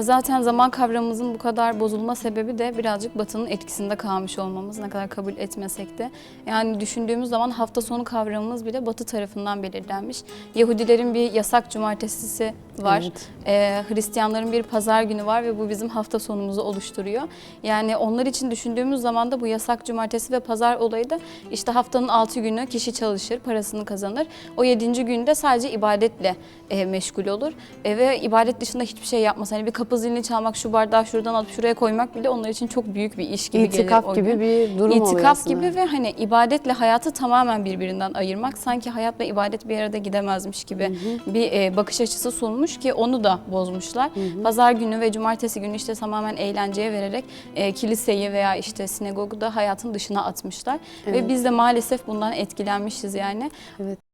Zaten zaman kavramımızın bu kadar bozulma sebebi de birazcık Batı'nın etkisinde kalmış olmamız. Ne kadar kabul etmesek de. Yani düşündüğümüz zaman hafta sonu kavramımız bile Batı tarafından belirlenmiş. Yahudilerin bir yasak cumartesisi var. Evet. Ee, Hristiyanların bir pazar günü var ve bu bizim hafta sonumuzu oluşturuyor. Yani onlar için düşündüğümüz zaman da bu yasak cumartesi ve pazar olayı da işte haftanın 6 günü kişi çalışır, parasını kazanır. O 7. günde sadece ibadetle e, meşgul olur. E, ve ibadet dışında hiçbir şey yapmaz. Hani bir kapı zilini çalmak, şu bardağı şuradan alıp şuraya koymak bile onlar için çok büyük bir iş gibi gelir İtikaf gibi bir durum oluyor İtikaf aslında. gibi ve hani ibadetle hayatı tamamen birbirinden ayırmak. Sanki hayatla ibadet bir arada gidemezmiş gibi bir e, bakış açısı sunmuş ki onu da bozmuşlar. Pazar günü ve cumartesi günü işte tamamen eğlenceye vererek e, kiliseyi veya işte sinagogu da hayatın dışına atmışlar. Ve Evet. biz de maalesef bundan etkilenmişiz yani. Evet.